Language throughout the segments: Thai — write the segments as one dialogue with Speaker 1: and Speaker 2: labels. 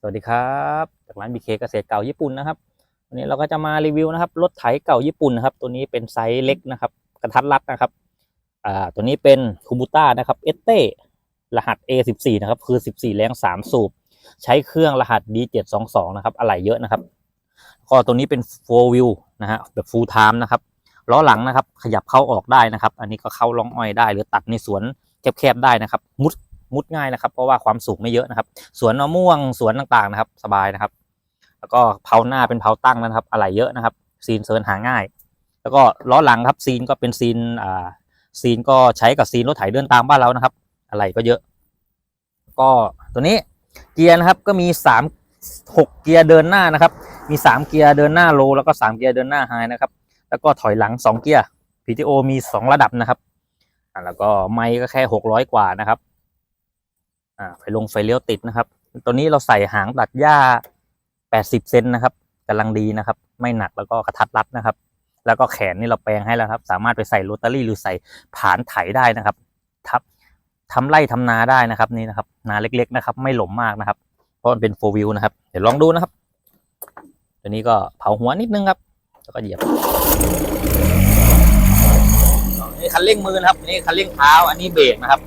Speaker 1: สวัสดีครับจากร้าน BK เคเกษตรเก่าญี่ปุ่นนะครับวันนี้เราก็จะมารีวิวนะครับรถไถเก่าญี่ปุ่นนะครับ ตัวนี้เป็นไซส์เล็กนะครับ กระทัดรัดนะครับอ่าตัวนี้เป็นคูบูต้านะครับเอสเต้รหัส A14 นะครับคือ 14 แรง 3 สูบ ใช้เครื่องรหัส D722 นะครับอะไหล่เยอะนะครับ ก็ตัวนี้เป็น4 wheel นะฮะแบบ full time นะครับล้อหลังนะครับ ขยับเข้าออกได้นะครับ อันนี้ก็เข้าล่องอ้อยได้ หรือตัดในสวนแคบๆได้นะครับ มุด มุดง่ายนะครับ เพราะว่าความสูงไม่เยอะนะครับ สวนมะม่วงสวนต่างๆนะครับ สบายนะครับ แล้วก็เผาหน้าเป็นเผาตั้งนะครับ อะไหล่เยอะนะครับ ซีนเซิร์นหาง่าย แล้วก็ล้อหลังครับซีนก็เป็นซีนอ่าซีนก็ใช้กับซีนรถไถเดินตามบ้านเรานะครับ อะไหล่ก็เยอะ ก็ตัวนี้เกียร์นะครับก็มีสามหกเกียร์เดินหน้านะครับ มีสามเกียร์เดินหน้าโลแล้วก็สามเกียร์เดินหน้าไฮนะครับ แล้วก็ถอยหลังสองเกียร์ PTO มีสองระดับนะครับแล้วก็ไมค์ก็แค่หกร้อยกว่านะครับ อ่าไฟลงไฟเลี้ยวติดนะครับ ตัวนี้เราใส่หางตัดหญ้า 80 เซนนะครับกำลังดีนะครับ ไม่หนักแล้วก็กระทัดรัดนะครับ แล้วก็แขนนี่เราแปลงให้แล้วครับ สามารถไปใส่โรตารี่หรือใส่ผานไถได้นะครับทับทำไร่ทำนาได้นะครับนี่นะครับ นาเล็กๆนะครับ ไม่หลมมากนะครับ เพราะมันเป็นโฟวิวนะครับ เดี๋ยวลองดูนะครับ ตัวนี้ก็เผาหัวนิดนึงครับ แล้วก็เหยียบนี่คันเร่งมือนะครับ นี่คันเร่งเท้า อันนี้เบรกนะครับ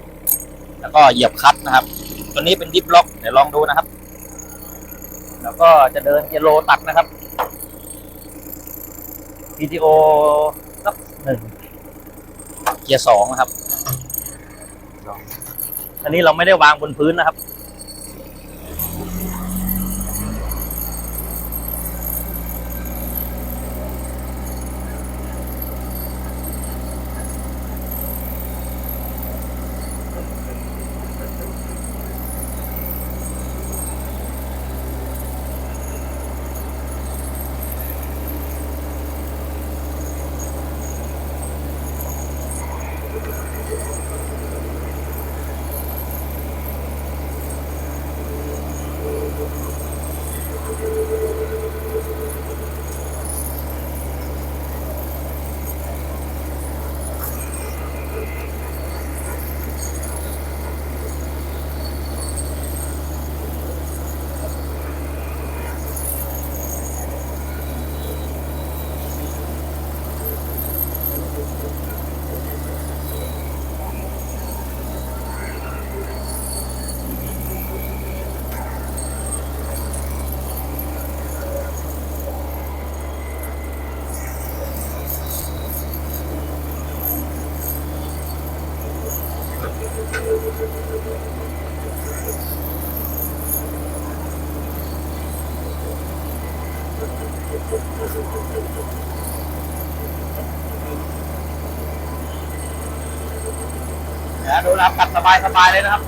Speaker 1: แล้วก็เหยียบคลัตช์นะครับ ตัวนี้เป็นดิฟล็อกเดี๋ยวลองดูนะครับ แล้วก็จะเดินเกียร์โลตัดนะครับ PTO สักหนึ่งเกียร์สองนะครับ อันนี้เราไม่ได้วางบนพื้นนะครับ เดี๋ยวดูนะครับตัดสบายสบายเลยนะครับ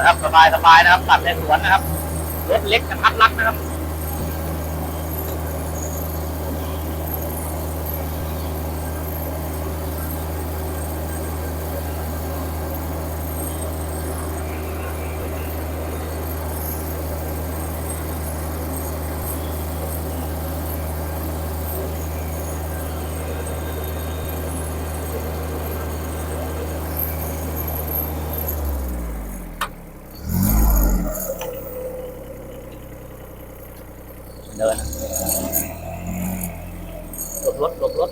Speaker 1: นะครับสบายสบายนะครับตัดในสวนนะครับรถเล็กกระทัดรัดนะครับ เดินหลบรถหลบรถ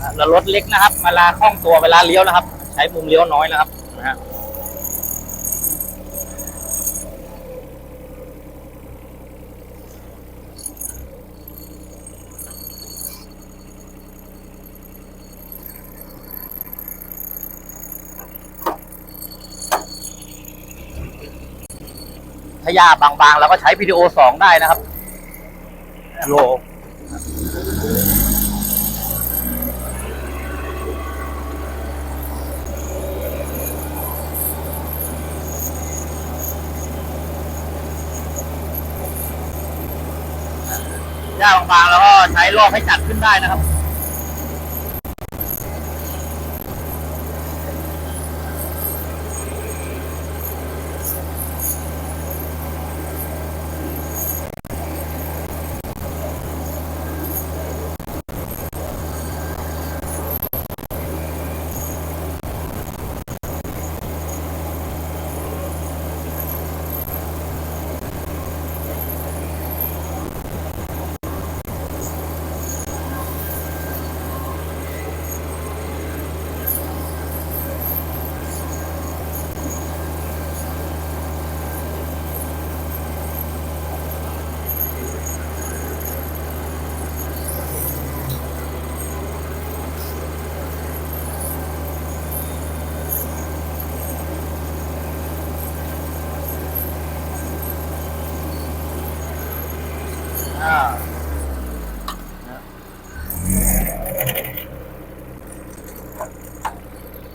Speaker 1: อะเรารถเล็กนะครับเวลาคล่องตัวเวลาเลี้ยวนะครับ ใช้มุมเลี้ยวน้อยนะครับนะฮะ ถ้ายาบางๆ เราก็ใช้วิดีโอสองได้นะครับโลหญ้าบางๆ แล้วก็ใช้ลอกให้จัดขึ้นได้นะครับ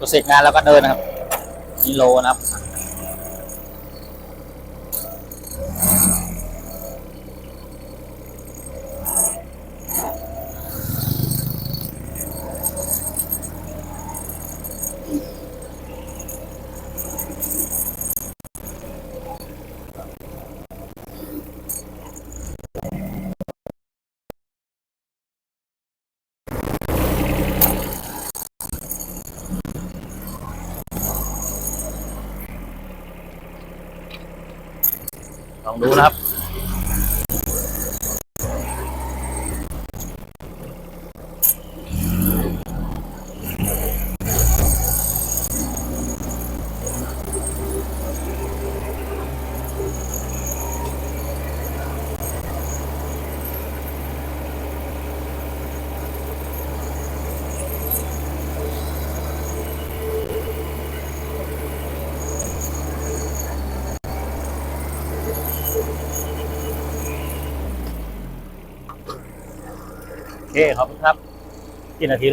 Speaker 1: ตัวเสร็จงานแล้วก็เดินนะครับนี่โลนะครับ ลองดูนะครับ เคขอบคุณครับกี่นาที